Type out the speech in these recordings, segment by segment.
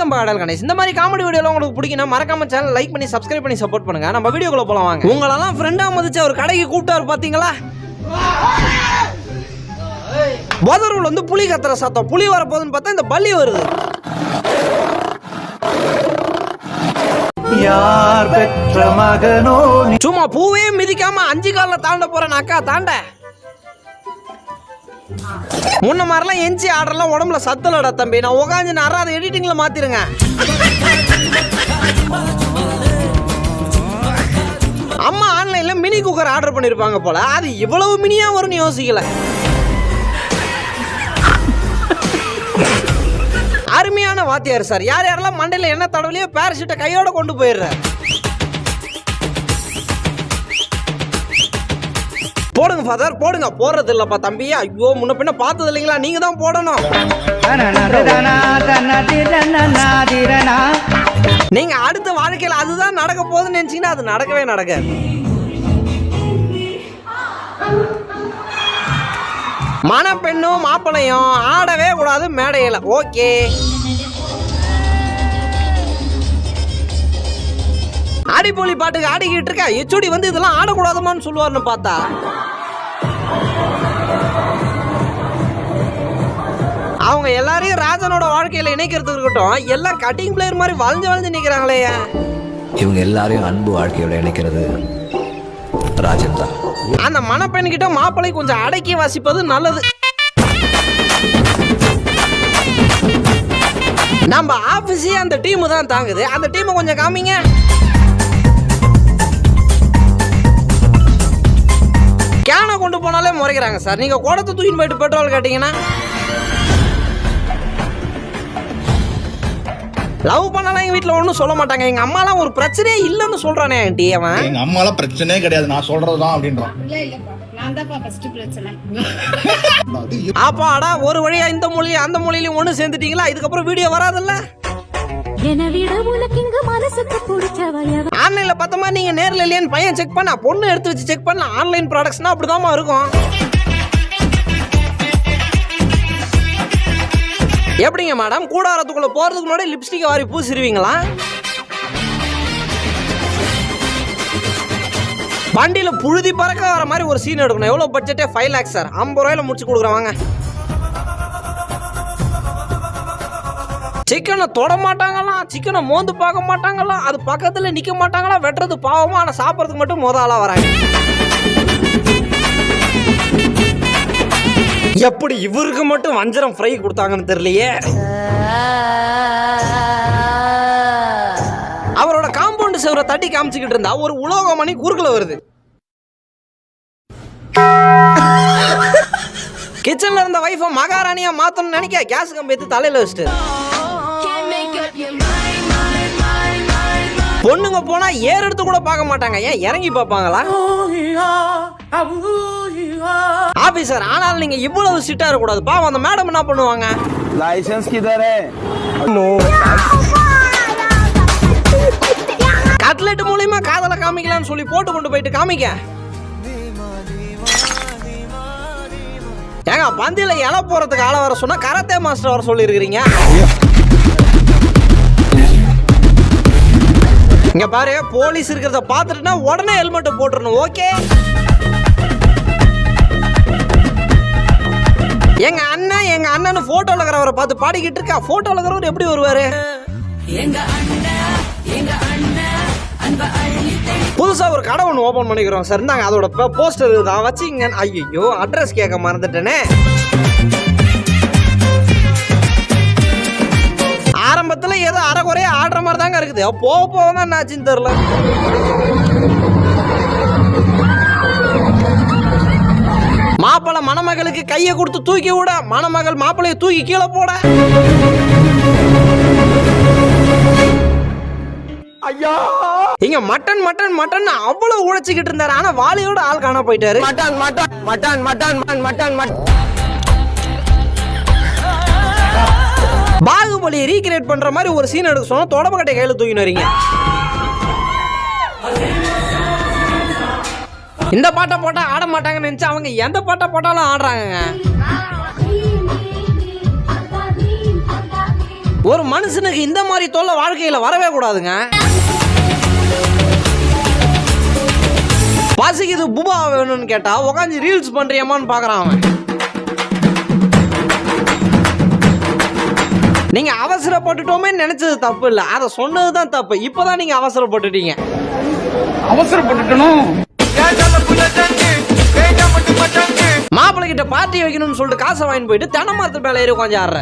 Welcome பாடல் கணேஷ். இந்த மாதிரி காமெடி வீடியோலாம் உங்களுக்கு பிடிக்கும் மறக்காம சேனல் லைக் பண்ணி சப்ஸ்கிரைப் பண்ணி சப்போர்ட் பண்ணுங்க. நம்ம வீடியோக்குள்ள போலாம் வாங்க. உங்களெல்லாம் ஃப்ரெண்டா மதிச்சு ஒரு கடைக்கு கூப்பிட்டாரு பாத்தீங்களா? போதரூல் வந்து புலி கத்துற சத்தம். புலி வரப்போகுதுன்னு பார்த்தா இந்த பள்ளி வருது. யார் பெற்ற மகனோ சும்மா பூவே மிதிக்காம அஞ்சு காலில் தாண்ட போறேன் அக்கா தாண்ட. முன்ன மாதிரிலாம் எஞ்சி ஆர்டர்லாம் உடம்புல சத்தலடா தம்பி. நான் உட்காந்து நான் அதை எடிட்டிங்ல மாத்திருங்க. அம்மா ஆன்லைன்ல மினி குக்கர் ஆர்டர் பண்ணிருப்பாங்க போல. அது இவ்வளவு மினியா வரும்னு யோசிக்கல. அருமையான வாத்தியார் சார். யார் யாரெல்லாம் மண்டையில் என்ன தடவையோ பேரஷூட்டை கையோட கொண்டு போயிடுறாரு. போடுங்க ஃபாதர் போடுங்க. போடுறது இல்லப்பா தம்பி. ஐயோ முன்ன பின்ன பார்த்தது இல்லைங்களா நீங்க தான் போடணும். நீங்க அடுத்த வாழ்க்கையில அதுதான் நடக்க போகுதுன்னு நினைச்சீங்கன்னா அது நடக்கவே நடக்காது. மணப்பெண்ணும் மாப்பிளையும் ஆடவே கூடாது மேடையில. ஓகே. அடிப்பொலி பாட்டுக்கு ஆடிக்கிட்டு இருக்கா? எச்சுடி வந்து இதெல்லாம் ஆடக்கூடாதுமான்னு சொல்லுவார்னு பார்த்தா. அவங்க எல்லாரையும் ராஜனோட வாழ்க்கையில இணைக்கிறது இருக்கட்டும் எல்லாம் கட்டிங் பிளேயர் மாதிரி வளைஞ்சு வளைஞ்சு நிக்கிறாங்களே. இவங்க எல்லாரையும் அன்பு வாழ்க்கையோட இணைக்கிறது ராஜன் தான். அந்த மணப்பெண் கிட்ட மாப்பிள்ளை கொஞ்சம் அடக்கி வாசிப்பது நல்லது. நம்ம ஆபீஸே அந்த டீம் தான் தாங்குது. அந்த டீமை கொஞ்சம் காமிங்க. கொண்டு போனாலே முறைக்கிறாங்க சார். நீங்க குடத்தை தூக்கின்னு போயிட்டு பெட்ரோல் கேட்டீங்கன்னா லவ் பண்ணலாம் எங்க வீட்டில் ஒன்றும் சொல்ல மாட்டாங்க. எங்க அம்மாலாம் ஒரு பிரச்சனையே இல்லைன்னு சொல்றானே ஆண்டி அவன். எங்க அம்மாலாம் பிரச்சனையே கிடையாது. நான் சொல்றதுதான் அப்படின்றான். இல்ல இல்லப்பா. நான் தான்ப்பா ஃபர்ஸ்ட் பிரச்சனை. அது ஆப்பாடா ஒரு வழியா இந்த மொழியும் அந்த மொழியிலும் ஒண்ணு சேர்ந்துட்டீங்களா? இதுக்கப்புறம் வீடியோ வராதுல்ல? என விட உனக்கு இங்கு மனசுக்கு பிடிச்சவைய ஆன்லைன்ல மாதிரி நீங்க நேர்ல இல்லையான்னு பையன் செக் பண்ணா பொண்ணு எடுத்து வச்சு செக் பண்ண ஆன்லைன் ப்ராடக்ட்ஸ்னா தான் இருக்கும். எப்படிங்க மேடம் கூடாரத்துக்குள்ள போறதுக்கு முன்னாடி லிப்ஸ்டிக் வாரி பூசிடுவீங்களா வண்டியில புழுதி பறக்க வர மாதிரி ஒரு சீன் எடுக்கணும். எவ்வளவு பட்ஜெட்டே ஃபைவ் லேக்ஸ் சார் ஐம்பது ரூபாயில முடிச்சு கொடுக்குறேன் வாங்க. சிக்கனை தொட மாட்டாங்களாம் சிக்கனை மோந்து பார்க்க மாட்டாங்களாம் அது பக்கத்துல நிக்க மாட்டாங்களாம் வெட்டுறது பாவமா? ஆனா சாப்பிட்றதுக்கு மட்டும் முத வராங்க. எப்படி இவருக்கு மட்டும் வஞ்சரம் ஃப்ரை கொடுத்தாங்கன்னு தெரியலையே? அவரோட காம்பவுண்ட் செவரை தட்டி காமிச்சுக்கிட்டு இருந்தா ஒரு உலோக மணி குறுக்கில் வருது. கிச்சன்ல இருந்த வைஃபை மகாராணியா மாத்தணும்னு நினைக்க கேஸ் கம்பி எடுத்து தலையில வச்சுட்டு. பொண்ணுங்க போனா ஏறு எடுத்து கூட பார்க்க மாட்டாங்க. ஏன் இறங்கி பார்ப்பாங்களா? ஆபீசர் ஆனால் நீங்க இவ்வளவு சிட்டா இருக்க கூடாது பாவம் அந்த மேடம் என்ன பண்ணுவாங்க? லைசென்ஸ் கிதரே கட்லெட் மூலியமா காதல காமிக்கலாம்னு சொல்லி போட்டு கொண்டு போயிட்டு காமிக்க. ஏங்க பந்தியில இலை போறதுக்கு ஆள வர சொன்னா கராத்தே மாஸ்டர் வர சொல்லியிருக்கிறீங்க. இங்க பாரு போலீஸ் இருக்கிறத பார்த்துட்டுனா உடனே ஹெல்மெட்டை போட்டுருணும் ஓகே எங்க அண்ணன் எங்க அண்ணன் போட்டோல இருக்கிறவரை பார்த்து பாடிக்கிட்டு இருக்கா? போட்டோல இருக்கிறவர் எப்படி வருவாரு? புதுசா ஒரு கடை ஒன்று ஓபன் பண்ணிக்கிறோம் சார் நாங்க அதோட போஸ்டர் தான் வச்சுங்க ஐயோ அட்ரஸ் கேட்க மறந்துட்டேனே. ஏதோ அரைக்குறையா ஆடுற மாதிரி தாங்க இருக்குது. போக போக தான் என்னாச்சுன்னு தெரியல. மாப்பிள்ளை மணமகளுக்கு கையை கொடுத்து தூக்கி விட மணமகள் மாப்பிள்ளைய தூக்கி கீழே போட. ஐயா! இங்க மட்டன் மட்டன் மட்டன் அவ்வளவு உழைச்சிக்கிட்டு இருந்தாரு. ஆனா வாலியோட ஆள் காண போயிட்டாரு. Mutton mutton mutton mutton mutton mutton. Baahubali recreate பண்ற மாதிரி ஒரு சீன் எடுக்க சொன்னா தொடப்ப கையில் கையில தூக்கின்னு வரீங்க. இந்த பாட்டை போட்டா ஆட மாட்டாங்கன்னு நினச்சி அவங்க எந்த பாட்டை போட்டாலும் ஆடுறாங்க ஒரு மனுஷனுக்கு இந்த மாதிரி தொல்லை வாழ்க்கையில வரவே கூடாதுங்க. பசிக்குது புபா வேணும்னு கேட்டா உட்காந்து ரீல்ஸ் பண்ணுறியம்மான்னு பாக்குறான் அவன். நீங்க அவசரப்பட்டுட்டோமே நினைச்சது தப்பு இல்ல. அதை சொன்னது தான் தப்பு. இப்பதான் நீங்க அவசரப்பட்டுட்டீங்க. மாப்பிள்ளை கிட்ட பார்ட்டி வைக்கணும்னு சொல்லிட்டு காசை வாங்கிட்டு போயிட்டு தென்னை மரத்து மேல ஏறி உட்காந்து ஆடுற.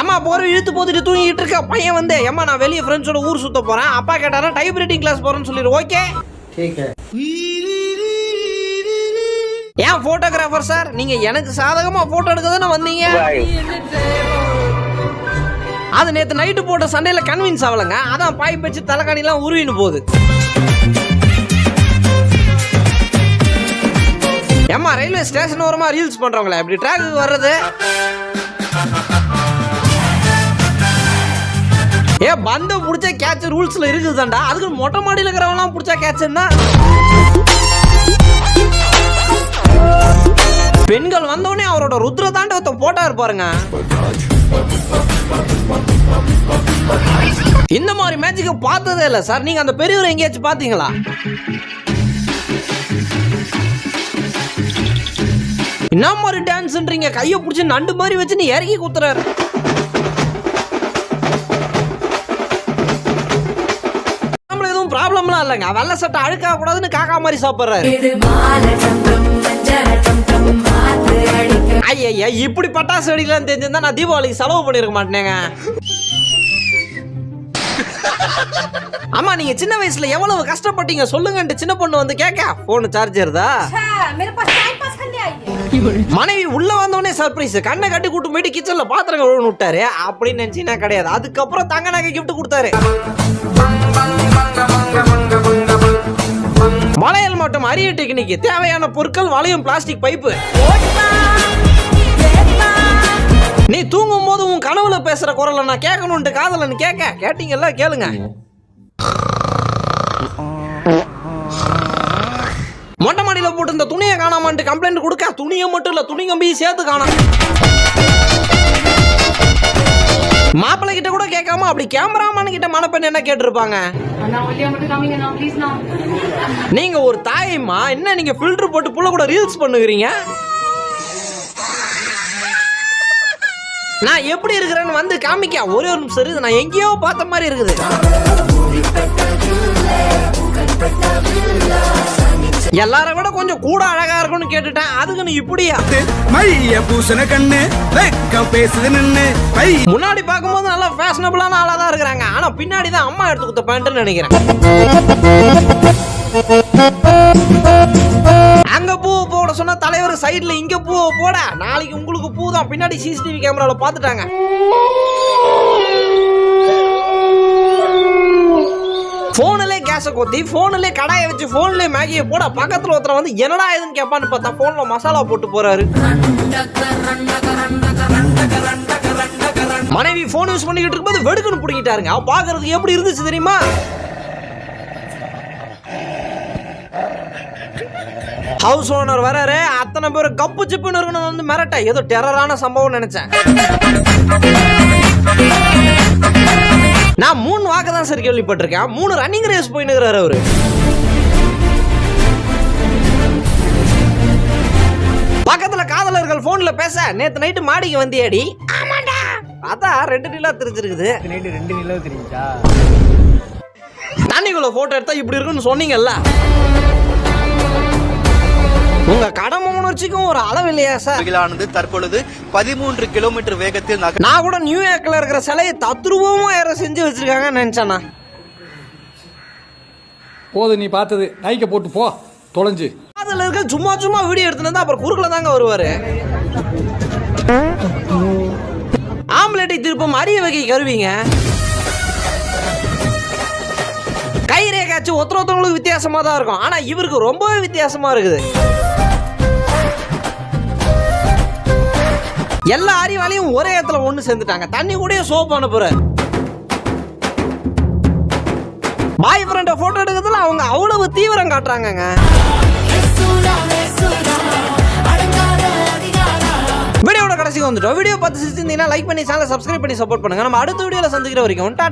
அம்மா போற இழுத்து போத்துட்டு தூங்கிட்டு இருக்க. பையன் வந்து ஏம்மா நான் வெளியே ஃப்ரெண்ட்ஸோட ஊர் சுத்த போறேன். அப்பா கேட்டாரா டைப் ரைட்டிங் கிளாஸ் போறேன்னு சொல்லிடு ஓகே ஏன் போட்டோகிராஃபர் சார் நீங்க எனக்கு சாதகமா போட்டோ எடுக்க தானே வந்தீங்க? அது நேற்று நைட்டு போட்ட சண்டையில் கன்வின்ஸ் ஆகலங்க. அதான் பாய் பச்சு தலைக்காணிலாம் உருவின்னு போகுது. ஏம்மா ரயில்வே ஸ்டேஷன் ஓரமாக ரீல்ஸ் பண்ணுறவங்களே இப்படி ட்ராக் வர்றது? ஏ பந்த புடிச்ச கேட்ச் ரூல்ஸில் இருக்குதுதான்டா. அதுக்கு மொட்டை மாடியில் இருக்கிறவங்களாம் பிடிச்சா கேட்ச்னா பெண்கள் வந்தோடனே அவரோட ருத்ர தாண்டவத்தை போட்டா இருப்பாருங்க இந்த மாதிரி மேட்சுக்கு பார்த்ததே இல்லை சார். நீங்க அந்த பெரியவர் எங்கேயாச்சும் பாத்தீங்களா என்ன மாதிரி டான்ஸ்ன்றீங்க கையை பிடிச்சி நண்டு மாதிரி வச்சு நீ இறக்கி குத்துறாரு. நம்மள எதுவும் ப்ராப்ளம்லாம் இல்லைங்க. வெள்ளை சட்டை அழுக்க கூடாதுன்னு காக்கா மாதிரி சாப்பிட்றாரு. ஐயா இப்படி பட்டாசு வெடிக்கலாம் தெரிஞ்சிருந்தா நான் தீபாவளிக்கு செலவு பண்ணிருக்க மாட்டேங்க ஆமா நீங்க சின்ன வயசுல எவ்வளவு கஷ்டப்பட்டீங்க? சொல்லுங்கன்ட்டு சின்ன பொண்ணு வந்து கேட்க போன் சார்ஜர் மனைவி உள்ள வந்தோடனே சர்ப்ரைஸ் கண்ணை கட்டி கூட்டு போயிட்டு கிச்சன்ல பாத்திரம் கழுவுன்னு விட்டாரு. அப்படின்னு நினைச்சுனா கிடையாது. அதுக்கப்புறம் தங்க நகை கிஃப்ட் கொடுத்தாரு. மலையில மாவட்டம் அரிய டெக்னிக் தேவையான பொருட்கள் வளையும் பிளாஸ்டிக் பைப்பு. நீ தூங்கும் போது உன் கனவுல பேசுற குரலை நான் கேட்கணும்ட்டு காதலன்னு கேட்க. கேட்டீங்கல்ல கேளுங்க. மொட்டை மாடியில போட்டு இந்த துணியை காணாமன்ட்டு கம்ப்ளைண்ட் கொடுக்க துணியை மட்டும் இல்ல துணி கம்பியும் சேர்த்து காணாம் மாப்பிள்ளை கிட்ட கூட கேட்காம அப்படி கேமராமேன் கிட்ட மணப்பெண் என்ன கேட்டிருப்பாங்க? நீங்க ஒரு தாயம்மா என்ன நீங்க ஃபில்டர் போட்டு புள்ள கூட ரீல்ஸ் பண்ணுகிறீங்க? நான் எப்படி இருக்கிறேன்னு வந்து காமிக்க. ஒரே ஒரு நிமிஷம் இரு, நான் எங்கேயோ பார்த்த மாதிரி இருக்குது. எல்லாரை விட கொஞ்சம் கூட அழகா இருக்கும்னு கேட்டுட்டேன். அதுக்கு நீ இப்படியா? மைய பூசண கண்ணு வெக்கம் பேசுது நின்னு பை முன்னாடி பார்க்கும்போது நல்லா ஃபேஷனபிளான ஆளா தான் இருக்கிறாங்க. ஆனா பின்னாடி தான் அம்மா எடுத்து கொடுத்த பேண்ட்னு நினைக்கிறேன். அங்க பூ போட சொன்னா தலைவர் சைடுல இங்க பூ போட. நாளைக்கு உங்களுக்கு பூ தான். பின்னாடி சிசிடிவி கேமரால பாத்துட்டாங்க ஃபோனிலே கேஸை கொத்தி ஃபோனிலே கடாயை வச்சு ஃபோன்லேயே மேகியை போட பக்கத்தில் ஒருத்தர் வந்து என்னடா இதுன்னு கேட்பான்னு பார்த்தா ஃபோனில் மசாலா போட்டு போகிறாரு மனைவி ஃபோன் யூஸ் பண்ணிக்கிட்டு இருக்கும்போது வெடுக்குன்னு பிடிக்கிட்டாருங்க அவன் பார்க்கறதுக்கு எப்படி இருந்துச்சு தெரியுமா? ஹவுஸ் ஓனர் வராரு. அத்தனை பேர் கப்பு சிப்புன்னு இருக்கணும் வந்து மிரட்ட. ஏதோ டெரரான சம்பவம் நினைச்சேன். நான் மூணு வாக்கு தான் சார் கேள்விப்பட்டிருக்கேன். மூணு ரன்னிங் ரேஸ் போயினுக்கிறாரு அவரு. பக்கத்துல காதலர்கள் போன்ல பேச நேத்து நைட்டு மாடிக்கு வந்தியாடி. ஆமாண்டா. பார்த்தா ரெண்டு நிலா தெரிஞ்சிருக்குது. நைட்டு ரெண்டு நிலா தெரிஞ்சா தண்ணிக்குள்ள போட்டோ எடுத்தா இப்படி இருக்குன்னு சொன்னீங்கல்ல. உங்க கடமை உணர்ச்சிக்கும் ஒரு அளவு இல்லையா சார் புயலானது தற்பொழுது பதிமூன்று கிலோமீட்டர் வேகத்தில் நகர் நான் கூட நியூயார்க்ல இருக்கிற சிலையை தத்ரூபமா யாரோ செஞ்சு வச்சிருக்காங்கன்னு நினைச்சேனா போதும் நீ பார்த்தது. நைக்க போட்டு போ. தொலைஞ்சு. அதுல இருக்க சும்மா சும்மா வீடியோ எடுத்துனா அப்புறம் குறுக்கல தாங்க வருவாரு. ஆம்லெட்டை திருப்பம் அரிய வகை கருவிங்க. கை ரேகாச்சு ஒருத்தர் ஒருத்தவங்களுக்கு வித்தியாசமா தான் இருக்கும். ஆனா இவருக்கு ரொம்பவே வித்தியாசமா இருக்குது. எல்லா அறிவாலையும் ஒரே இடத்துல ஒண்ணு சேர்ந்துட்டாங்க. தண்ணி கூட சோப் அனுப்புற பாய் ஃப்ரெண்டை போட்டோ எடுக்கிறதுல அவங்க அவ்வளவு தீவிரம் காட்டுறாங்கங்க. கடைசிக்கு வந்துட்டோம். வீடியோ பார்த்து சிரிச்சிருந்தீங்கன்னா லைக் பண்ணி சேனலை சப்ஸ்கிரைப் பண்ணி சப்போர்ட் பண்ணுங்க. நம்ம அடுத்த வீடியோல சந்திக்கிற வரைக்கும் டாடா!